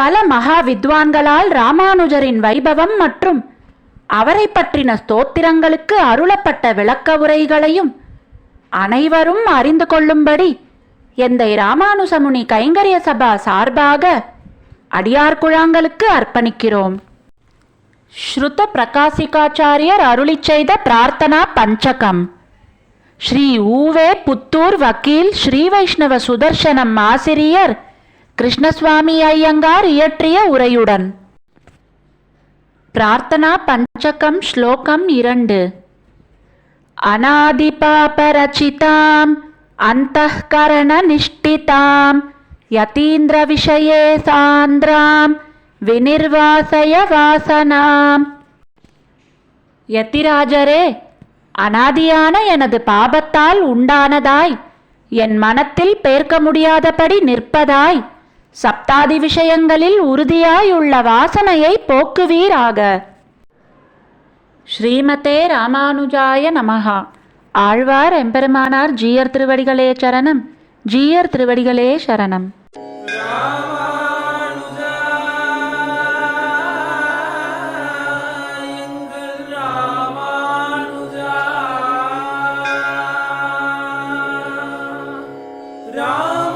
பல மகா வித்வான்களால் ராமானுஜரின் வைபவம் மற்றும் அவரை பற்றின ஸ்தோத்திரங்களுக்கு அருளப்பட்ட விளக்க உரைகளையும் அனைவரும் அறிந்து கொள்ளும்படி எந்தை ராமானுசமுனி கைங்கரிய சபா சார்பாக அடியார் குழாங்களுக்கு அர்ப்பணிக்கிறோம். ஸ்ருத பிரகாசிகாச்சாரியர் அருளி செய்த பிரார்த்தனா பஞ்சகம். ஸ்ரீ ஊவே புத்தூர் வக்கீல் ஸ்ரீ வைஷ்ணவ சுதர்சனம் ஆசிரியர் கிருஷ்ணசுவாமி ஐயங்கார் இயற்றிய உரையுடன். பிரார்த்தனா பஞ்சகம் ஸ்லோகம் இரண்டு. அநாதிபாபரச்சிதாம் அந்தகரண நிஷ்டிதாம் யதீந்திர விஷயே சாந்திராம் வினிர்வாசய வாசனாம். யத்திராஜரே அனாதியான எனது பாபத்தால் உண்டானதாய் என் மனத்தில் பேர்க்க முடியாதபடி நிற்பதாய் சப்தாதி விஷயங்களில் உறுதியாயுள்ள வாசனையை போக்குவீராக. ஸ்ரீமதே ராமானுஜாய நமகா ஆழ்வார் எம்பெருமானார் ஜீயர் திருவடிகளே சரணம். ஜீயர் திருவடிகளே சரணம். Ram